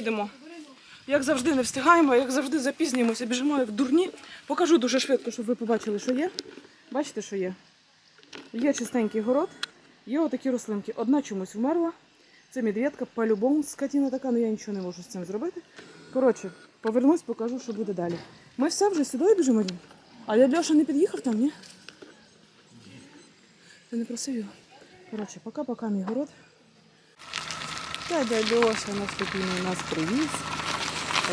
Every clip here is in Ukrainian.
їдемо. Як завжди не встигаємо, як завжди запізнюємося, біжимо як дурні. Покажу дуже швидко, щоб ви побачили, що є. Бачите, що є? Є чистенький город, є отакі рослинки. Одна чомусь вмерла. Це медведка, по-любому скотіна така, але я нічого не можу з цим зробити. Коротше, повернусь, покажу, що буде далі. Ми все вже сюди біжимо. А я Льоша не під'їхав там, ні? Ти не просив його? Коротше, пока-пока мій город. Дядя Льоша нас спокійно нас привіз.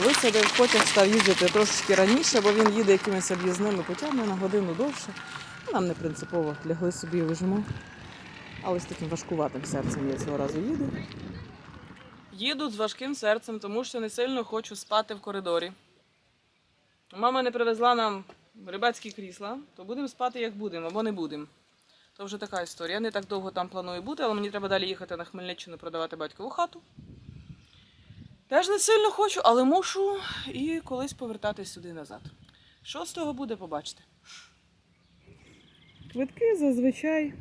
Висадив, потяг став їздити трошечки раніше, бо він їде якимись об'їзними путями на годину довше. Нам не принципово лягли собі і лежимо. Але з таким важкуватим серцем я цього разу їду. Їду з важким серцем, тому що не сильно хочу спати в коридорі. Мама не привезла нам рибацькі крісла, то будемо спати як будемо, або не будемо. То вже така історія. Я не так довго там планую бути, але мені треба далі їхати на Хмельниччину продавати батькову хату. Теж не сильно хочу, але мушу і колись повертатись сюди назад. Що з того буде, побачите. Квитки зазвичай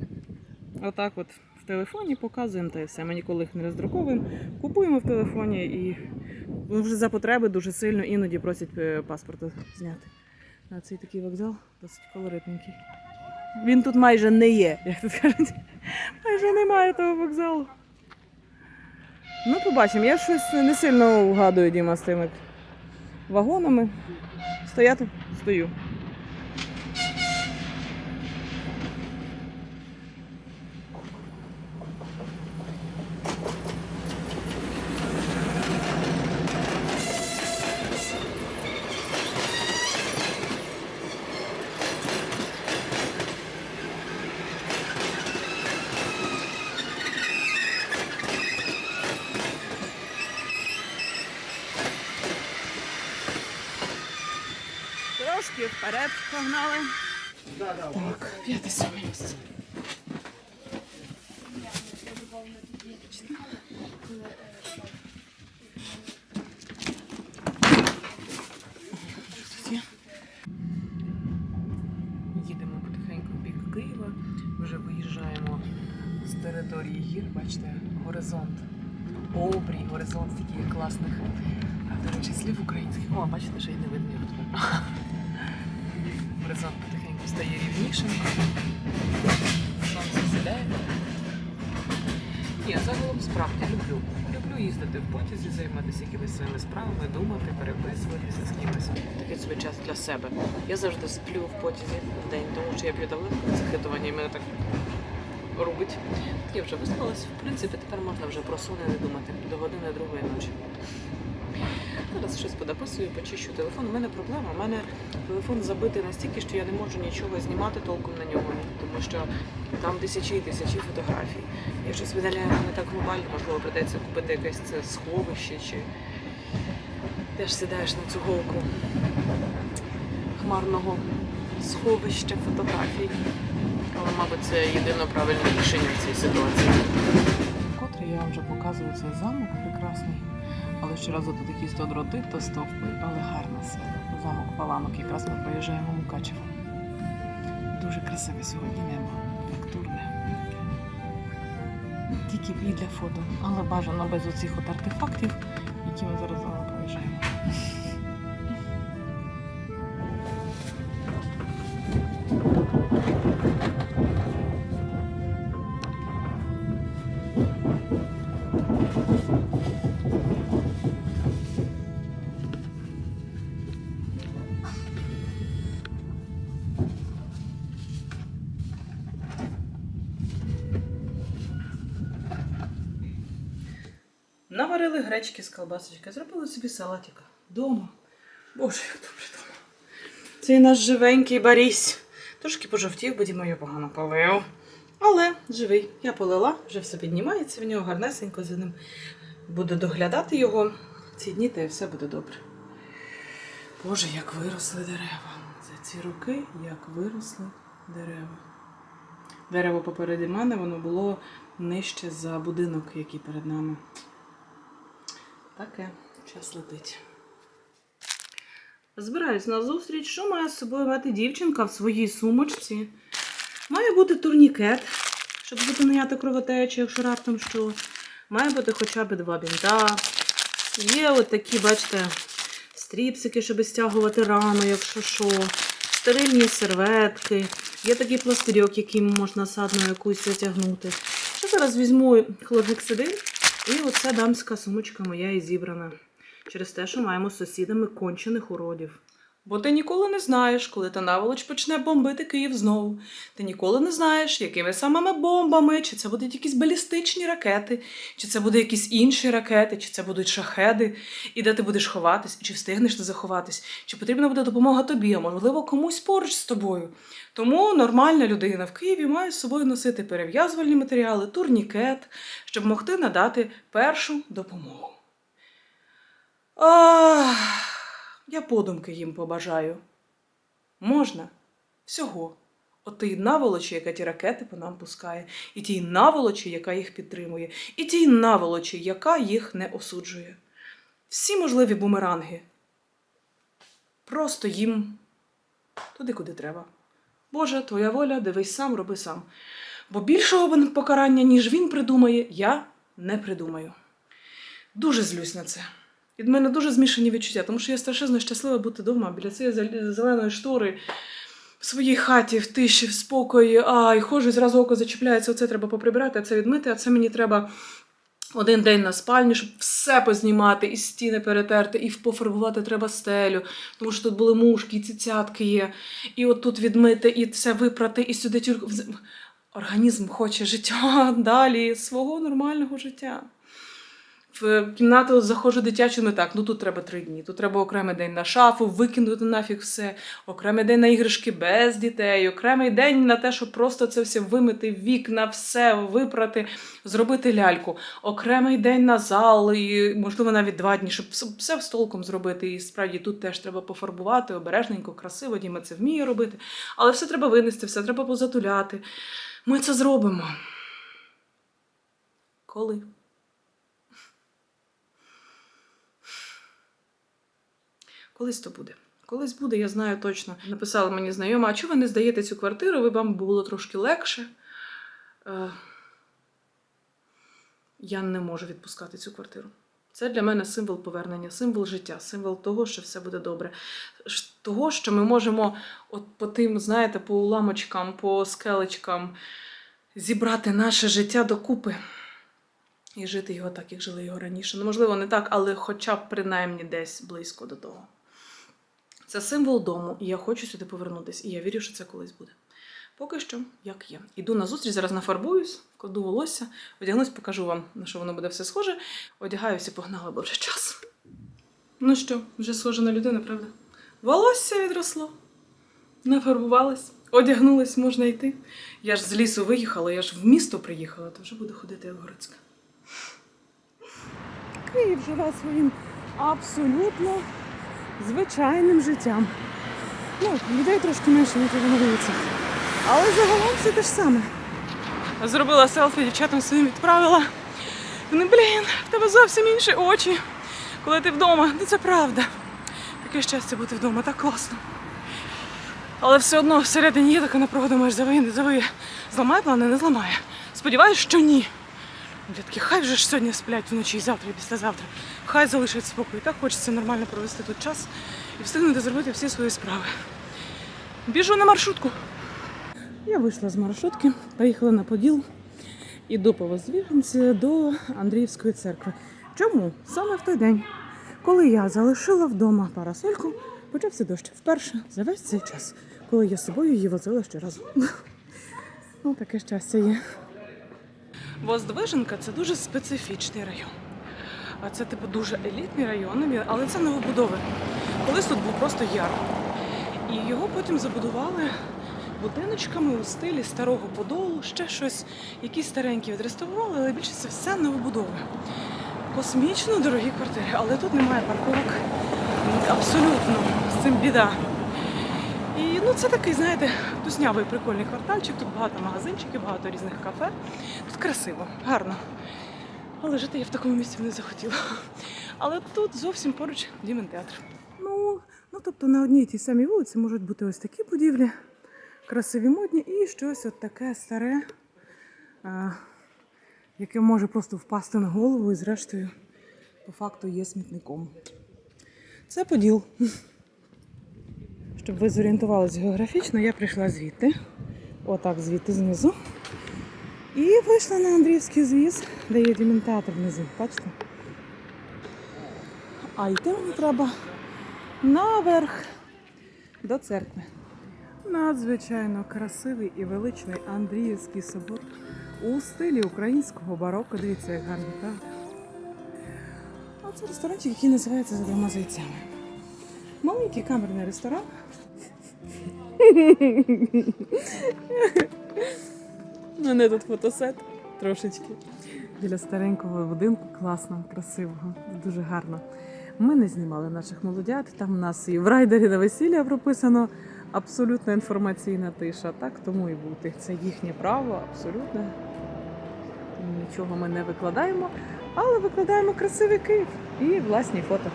отак от в телефоні показуємо та і все. Ми ніколи їх не роздруковуємо. Купуємо в телефоні і вже за потреби дуже сильно іноді просять е, паспорт зняти. А цей такий вокзал досить колоритненький. Він тут майже не є, як тут кажуть. Майже немає того вокзалу. Ну, побачимо. Я щось не сильно вгадую Діма з тими вагонами. Стояти? Стою. Трошки вперед погнали. Так, п'яте сьоме місце. Їдемо потихеньку в бік Києва. Вже виїжджаємо з території гір. Бачите, горизонт. Обрій, горизонт таких класних. А, до речі, слів українських. О, бачите, що й не видно його. Горизонт потихеньку стає рівнішим. Сонце сідає. Ні, загалом справді люблю. Люблю їздити в потязі, займатися якимись своїми справами, думати, переписуватися з кимось. Такий собі час для себе. Я завжди сплю в потязі в день, тому що я п'ю таблетку захитування і мене так робить. Я вже виспалась. В принципі, тепер можна вже про сон не думати до години другої ночі. Зараз щось подописую, почищу телефон. У мене проблема. У мене телефон забитий настільки, що я не можу нічого знімати толком на ньому, тому що там тисячі і тисячі фотографій. Я щось видаляю не так глобально, можливо, придеться купити якесь це сховище чи теж сідаєш на цю голку хмарного сховища фотографій. Але, мабуть, це єдине правильне рішення в цій ситуації. Котре я вже показую цей замок прекрасний. Але щоразу тут якісь то дроти, то стовпи, але гарна сила. Замок Паламок, якраз ми проїжджаємо Мукачево. Дуже красиве сьогодні небо, фактурне. Тільки і для фото, але бажано без оцих от артефактів, які ми зараз Наварили гречки з колбасочкою, зробили собі салатика. Дома. Боже, як добре дома. Цей наш живенький Борис. Трошки пожовтів, бо Діма його погано полив. Але живий. Я полила, вже все піднімається в нього гарнесенько за ним. Буду доглядати його ці дні, та й все буде добре. Боже, як виросли дерева. За ці роки як виросли дерева. Дерево попереді мене, воно було нижче за будинок, який перед нами. Таке, час летить. Збираюсь на зустріч. Що має з собою мати дівчинка в своїй сумочці? Має бути турнікет, щоб зупиняти кровотечу, якщо раптом що. Має бути хоча б два бінта. Є от такі, бачите, стріпсики, щоб стягувати рану, якщо що. Стерильні серветки. Є такий пластирьок, яким можна садну якусь затягнути. Я зараз візьму хлоргексидин, і оця дамська сумочка моя і зібрана. Через те, що маємо з сусідами кончених уродів. Бо ти ніколи не знаєш, коли та наволоч почне бомбити Київ знову. Ти ніколи не знаєш, якими самими бомбами, чи це будуть якісь балістичні ракети, чи це будуть якісь інші ракети, чи це будуть шахеди, і де ти будеш ховатись, чи встигнеш ти заховатись, чи потрібна буде допомога тобі, а можливо комусь поруч з тобою. Тому нормальна людина в Києві має з собою носити перев'язувальні матеріали, турнікет, щоб могти надати першу допомогу. Ах, я подумки їм побажаю. Можна всього. От тій наволочі, яка ті ракети по нам пускає, і тій наволочі, яка їх підтримує, і тій наволочі, яка їх не осуджує. Всі можливі бумеранги. Просто їм туди, куди треба. Боже, твоя воля, дивись сам, роби сам. Бо більшого покарання, ніж він придумає, я не придумаю. Дуже злюсь на це. Від мене дуже змішані відчуття, тому що я страшенно щаслива бути вдома біля цієї зеленої штори, в своїй хаті, в тиші, в спокої. А, і ходжу, і зразу око зачіпляється, оце треба поприбирати, а це відмити, а це мені треба один день на спальні, щоб все познімати, і стіни перетерти, і пофарбувати треба стелю, тому що тут були мушки, і цицятки є, і от тут відмити, і все випрати, і сюди тюрку. Організм хоче життя далі, свого нормального життя. В кімнату заходжу дитячу, не так. Ну тут треба три дні. Тут треба окремий день на шафу, викинути нафіг все, окремий день на іграшки без дітей, окремий день на те, щоб просто це все вимити, вікна, все випрати, зробити ляльку, окремий день на зал, і можливо навіть два дні, щоб все з толком зробити. І справді тут теж треба пофарбувати обережненько, красиво. Діма це вміє робити. Але все треба винести, все треба позатуляти. Ми це зробимо. Коли? Колись то буде. Колись буде, я знаю точно. Написала мені знайома, а чого ви не здаєте цю квартиру, ви вам було трошки легше. Е, я не можу відпускати цю квартиру. Це для мене символ повернення, символ життя, символ того, що все буде добре. Того, що ми можемо от по тим, знаєте, по уламочкам, по скелечкам зібрати наше життя докупи і жити його так, як жили його раніше. Ну, можливо, не так, але хоча б принаймні десь близько до того. Це символ дому, і я хочу сюди повернутися. І я вірю, що це колись буде. Поки що, як є. Іду на зустріч, зараз нафарбуюсь, кладу волосся, одягнусь, покажу вам, на що воно буде все схоже. Одягаюся погнала, бо вже час. Ну що, вже схоже на людину, правда? Волосся відросло. Нафарбувалась, одягнулась, можна йти. Я ж з лісу виїхала, я ж в місто приїхала, то вже буду ходити як городська. Київ живе своїм абсолютно звичайним життям. Ну, людей трошки менше на вулиці. Але загалом все те ж саме. Зробила селфі дівчатам своїм відправила. Вони, блін, в тебе зовсім інші очі, коли ти вдома. Ну це правда. Таке щастя бути вдома, так класно. Але все одно всередині є така напруга, думаєш, завиє, завиє. Зламає плани, не зламає. Сподіваюсь, що ні. Дітки, хай вже ж сьогодні сплять вночі і завтра, і післязавтра. Хай залишать спокій. Так хочеться нормально провести тут час і встигнути зробити всі свої справи. Біжу на маршрутку. Я вийшла з маршрутки, поїхала на Поділ. Іду по Воздвіженці до Андріївської церкви. Чому? Саме в той день, коли я залишила вдома парасольку, почався дощ вперше за весь цей час, коли я з собою її возила щоразу. Ну, таке щастя є. Воздвиженка це дуже специфічний район. А це типу дуже елітний район, але це новобудови. Колись тут був просто яр. І його потім забудували будиночками у стилі старого подолу, ще щось, якісь старенькі відреставрували, але більше це все новобудови. Космічно дорогі квартири, але тут немає парковок. Абсолютно з цим біда. Ну це такий, знаєте, туснявий прикольний квартальчик. Тут багато магазинчиків, багато різних кафе. Тут красиво, гарно. Але жити я в такому місці не захотіла. Але тут зовсім поруч Дімен театр. Ну, ну тобто на одній тій самій вулиці можуть бути ось такі будівлі, красиві модні, і щось от таке старе, а, яке може просто впасти на голову і зрештою по факту є смітником. Це поділ. Щоб ви зорієнтувалися географічно, я прийшла звідти. Отак, звідти знизу. І вийшла на Андріївський звіз, де є демонтеатр внизу. Бачите? А йти мені треба наверх до церкви. Надзвичайно красивий і величний Андріївський собор у стилі українського бароко. Дивіться, як гарно, правда? А це ресторанчик, який називається за двома зайцями. Маленький камерний ресторан. У мене тут фотосет трошечки. Біля старенького будинку класно, красивого, дуже гарно. Ми не знімали наших молодят. Там у нас і в райдері на весілля прописано абсолютна інформаційна тиша. Так тому і бути. Це їхнє право, абсолютно. Нічого ми не викладаємо, але викладаємо красивий Київ і власні фото.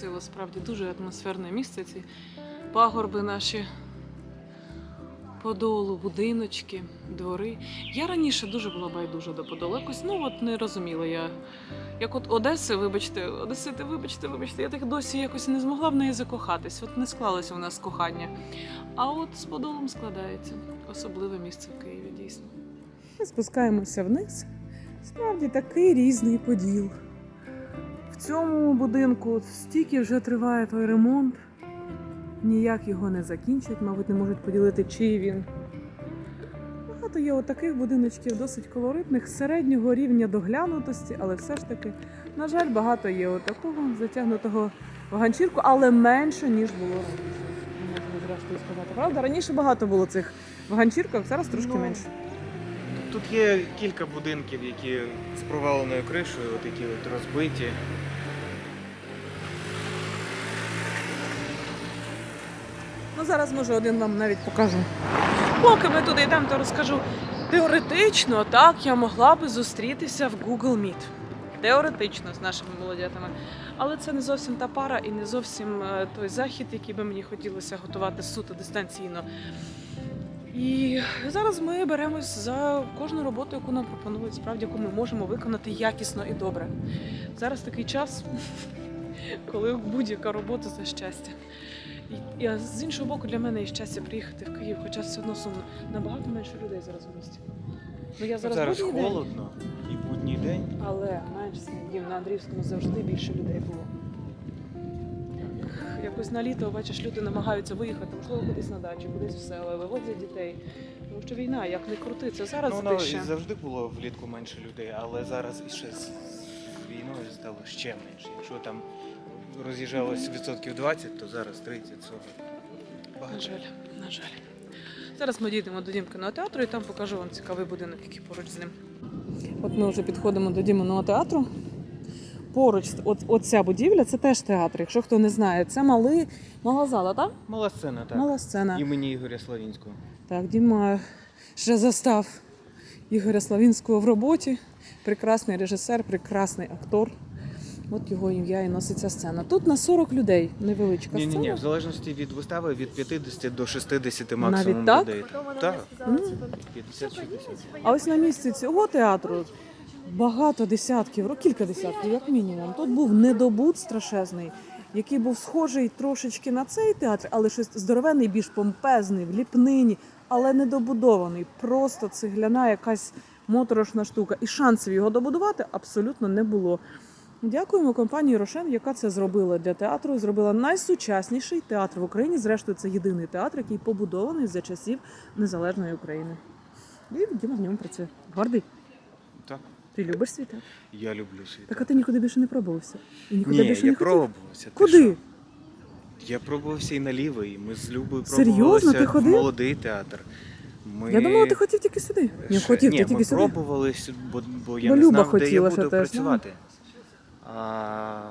Красиво, справді дуже атмосферне місце. Ці пагорби наші подолу, будиночки, двори. Я раніше дуже була байдужа до подолу. Якось ну от не розуміла я. Як от Одеси, вибачте, Одесити, вибачте, вибачте, я так досі якось не змогла в неї закохатись. От не склалося у нас кохання. А от з подолом складається. Особливе місце в Києві, дійсно. Ми спускаємося вниз. Справді такий різний поділ. Цьому будинку стільки вже триває той ремонт. Ніяк його не закінчать, мабуть, не можуть поділити, чий він. Багато є отаких будиночків, досить колоритних, середнього рівня доглянутості, але все ж таки, на жаль, багато є отакого затягнутого в ганчірку, але менше, ніж було раніше. Можна зрештою сказати. Правда, раніше багато було цих в ганчірках, зараз трошки Ну, менше. Тут є кілька будинків, які з проваленою кришею, от які от розбиті. Ну зараз може один вам навіть покажу. Поки ми туди йдемо, то розкажу. Теоретично, так, я могла би зустрітися в Google Meet. Теоретично з нашими молодятами. Але це не зовсім та пара і не зовсім е, той захід, який би мені хотілося готувати суто дистанційно. І зараз ми беремось за кожну роботу, яку нам пропонують, справді, яку ми можемо виконати якісно і добре. Зараз такий час, коли будь-яка робота це щастя. І, і з іншого боку, для мене і щастя приїхати в Київ, хоча все одно сумно. Набагато менше людей зараз в місті. Ну я зараз, Зараз, будній день, холодно і будній день. але менш снігів на Андріївському завжди більше людей було. Якось на літо, бачиш, люди намагаються виїхати, можливо, кудись на дачу, кудись в села, вивозять дітей. Тому що війна, як не крути, це зараз ну, воно тише. і завжди було влітку менше людей, але зараз ще з з війною стало ще менше. Якщо там роз'їжджалось відсотків 20, то зараз 30 40 На жаль, на жаль. Зараз ми дійдемо до Дімкиного театру і там покажу вам цікавий будинок, який поруч з ним. От ми вже підходимо до Діминого театру. Поруч, от, оця будівля це теж театр. Якщо хто не знає, це малий, мала зала, так? Мала сцена, так. Мала сцена. Імені Ігоря Славінського. Так, Діма ще застав Ігоря Славінського в роботі. Прекрасний режисер, прекрасний актор. От його ім'я і носить ця сцена. Тут на 40 людей невеличка Ні, ні, сцена. ні, в залежності від вистави від 50 до 60 максимум Навіть так? людей. Так, 50-60. А ось на місці цього театру багато десятків, ро- кілька десятків, як мінімум. Тут був недобут страшезний, який був схожий трошечки на цей театр, але щось здоровенний, більш помпезний, в ліпнині, але недобудований. Просто цегляна якась моторошна штука. І шансів його добудувати абсолютно не було. Дякуємо компанії Рошен, яка це зробила для театру. Зробила найсучасніший театр в Україні. Зрештою, це єдиний театр, який побудований за часів незалежної України. І Діма в ньому працює. Гордий. Так, Ти любиш свій театр? я люблю світ. Так а ти нікуди більше не пробувався. І нікуди Ні, більше я не хотів. пробувався. ти Куди? що? Я пробувався і наліво, і ми з Любою Серйозно? пробувалися Ти в ходив? молодий театр. Ми... Я думала, ти хотів тільки сюди. Ні, Ще- хотів, Ні, ти ми тільки сюди. пробували, сю- бо, бо я Бо не Люба знав, де я хотіла, буду теж, ну. працювати. А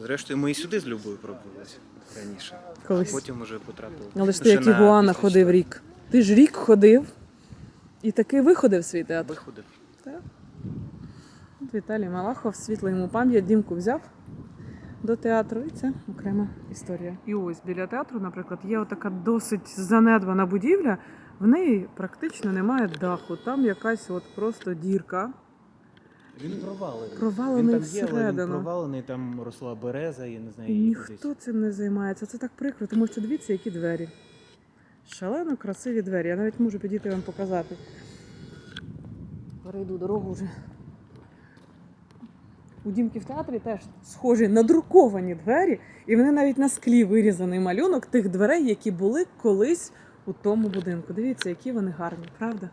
зрештою, ми і сюди з Любою пробувалися раніше. Колись. Потім вже потрапили. Але ж ти як на Ігуана ходив рік. Ти ж рік ходив і таки виходив свій театр. Виходив. От Віталій Малахов, світла йому пам'ять, дімку взяв до театру, і це окрема історія. І ось біля театру, наприклад, є така досить занедбана будівля. В неї практично немає даху. Там якась от просто дірка. Він провалений. Провалений він там є, але він всередину. провалений, там росла береза, я не знаю, її ніхто кудись. цим не займається. Це так прикро, тому що дивіться, які двері. Шалено красиві двері. Я навіть можу підійти вам показати. Перейду дорогу вже. У Дімки в театрі теж схожі надруковані двері, і вони навіть на склі вирізаний малюнок тих дверей, які були колись у тому будинку. Дивіться, які вони гарні, правда?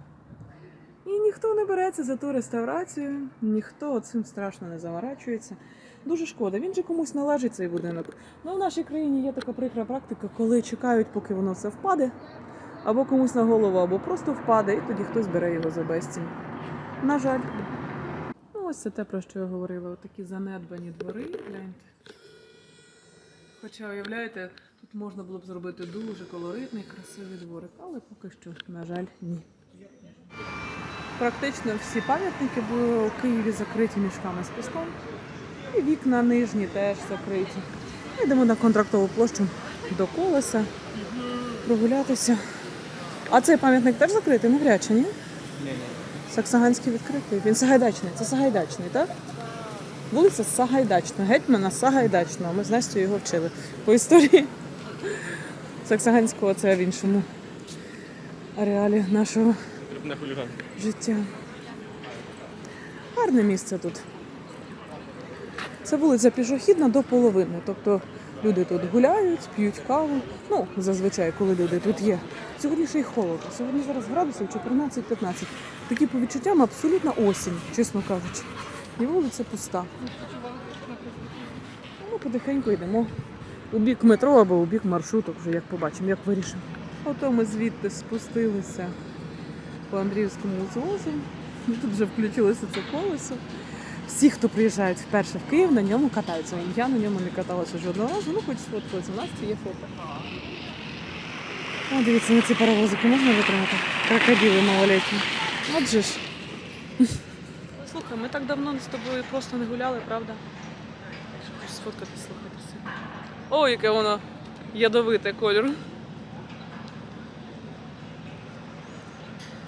І ніхто не береться за ту реставрацію, ніхто цим страшно не заморачується. Дуже шкода. Він же комусь належить цей будинок. Ну, в нашій країні є така прикра практика, коли чекають, поки воно все впаде, або комусь на голову, або просто впаде, і тоді хтось бере його за безцінь. На жаль. Ну, ось це те, про що я говорила. Отакі занедбані двори. Гляньте. Хоча, уявляєте, тут можна було б зробити дуже колоритний, красивий дворик, але поки що, на жаль, ні. Практично всі пам'ятники в Києві закриті мішками з піском. І вікна нижні теж закриті. Йдемо на контрактову площу до колеса, прогулятися. А цей пам'ятник теж закритий, навряд чи ні? Ні, ні. Саксаганський відкритий. Він Сагайдачний. Це Сагайдачний, так? Вулиця Сагайдачна, гетьмана Сагайдачного. Ми з Настю його вчили по історії. Саксаганського це в іншому ареалі нашого На хуліган. життя. Гарне місце тут. Це вулиця пішохідна до половини. Тобто люди тут гуляють, п'ють каву. Ну, зазвичай, коли люди тут є. Сьогодні ще й холодно. Сьогодні зараз градусів 14-15. Такі по відчуттям абсолютно осінь, чесно кажучи. І вулиця пуста. Ми потихеньку йдемо у бік метро або у бік маршруток, вже як побачимо, як вирішимо. Ото ми звідти спустилися по Андріївському узвозу. Тут вже включилося це колесо. Всі, хто приїжджають вперше в Київ, на ньому катаються. Я на ньому не каталася жодного разу, ну хоч сфоткалася. У нас це є фото. О, дивіться, на ці паровозики можна витримати? Крокодили малолетні. Отже ж. Слухай, ми так давно з тобою просто не гуляли, правда? Хочу сфоткатися, слухатися. О, яке воно ядовите кольор.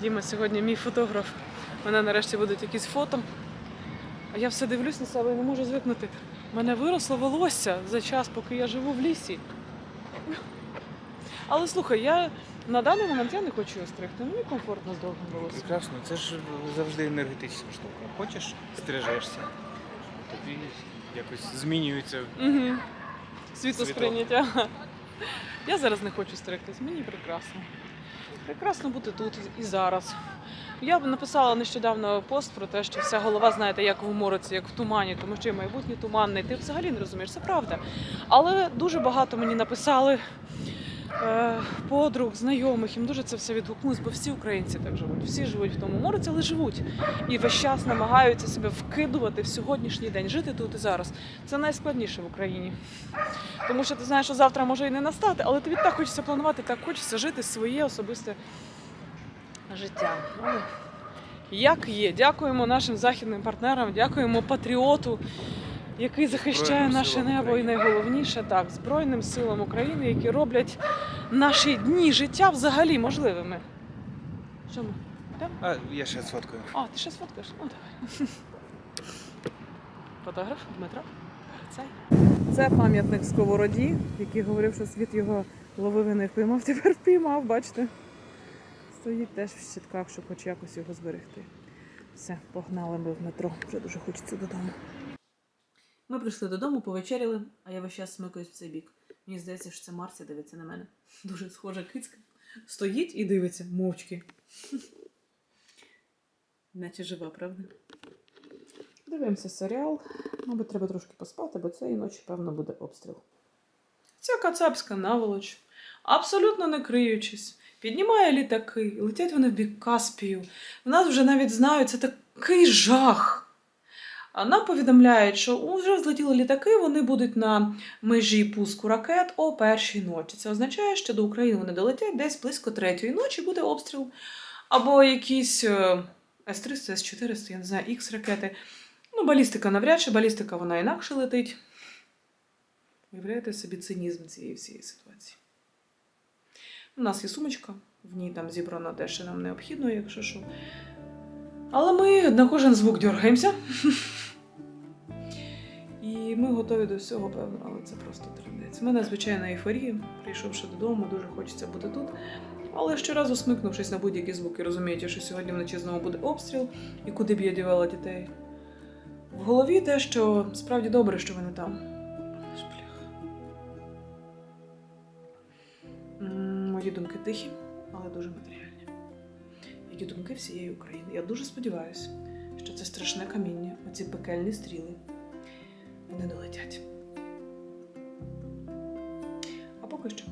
Діма сьогодні мій фотограф. У мене нарешті будуть якісь фото. А я все дивлюсь на себе і не можу звикнути. У мене виросло волосся за час, поки я живу в лісі. Але слухай, я на даний момент я не хочу його стригти. Мені комфортно з довгим волоссям. Прекрасно, це ж завжди енергетична штука. Хочеш, стрижешся. Тобі якось змінюється. Угу. Світосприйняття. Я зараз не хочу стригтись, мені прекрасно. Прекрасно бути тут і зараз. Я б написала нещодавно пост про те, що вся голова, знаєте, як в мороці, як в тумані, тому що і майбутнє туманне. Ти взагалі не розумієш, це правда. Але дуже багато мені написали подруг, знайомих, їм дуже це все відгукнулось, бо всі українці так живуть. Всі живуть в тому мороці, але живуть. І весь час намагаються себе вкидувати в сьогоднішній день, жити тут і зараз. Це найскладніше в Україні. Тому що ти знаєш, що завтра може і не настати, але тобі так хочеться планувати, так хочеться жити своє особисте життя. Ну, як є. Дякуємо нашим західним партнерам, дякуємо патріоту, який захищає Збройним наше небо, і найголовніше так, Збройним силам України, які роблять наші дні життя взагалі можливими. Що ми? А я ще сфоткаю. А, ти ще сфоткаєш? Ну давай. Фотограф Дмитро. Цей. Це пам'ятник сковороді, який говорив, що світ його ловив і не впіймав. Тепер впіймав, бачите. Стоїть теж в щитках, щоб хоч якось його зберегти. Все, погнали ми в метро. Вже дуже хочеться додому. Ми прийшли додому, повечеряли, а я весь час смикаюсь в цей бік. Мені здається, що це Марсі дивиться на мене. Дуже схожа кицька. Стоїть і дивиться мовчки. Наче жива, правда? Дивимося серіал. Мабуть, треба трошки поспати, бо цієї ночі, певно, буде обстріл. Ця кацапська наволоч, абсолютно не криючись, піднімає літаки, летять вони в бік Каспію. В нас вже навіть знають, це такий жах. Нам повідомляють, що вже злетіли літаки, вони будуть на межі пуску ракет о першій ночі. Це означає, що до України вони долетять десь близько третьої ночі буде обстріл. Або якісь е, С-300, С-400, я не знаю, Х-ракети. Ну, балістика навряд чи, балістика вона інакше летить. Уявляєте собі цинізм цієї всієї ситуації. У нас є сумочка, в ній там зібрано те, що нам необхідно, якщо що. Але ми на кожен звук дергаємося. І ми готові до всього, певно, але це просто трендець. У мене звичайна ейфорія. Прийшовши додому, дуже хочеться бути тут. Але щоразу смикнувшись на будь-які звуки, розумієте, що сьогодні вночі знову буде обстріл, і куди б я дівала дітей. В голові те, що справді добре, що вони там. Аж Мої думки тихі, але дуже матеріальні. Як і думки всієї України. Я дуже сподіваюся, що це страшне каміння, оці пекельні стріли, вони долетять. А поки що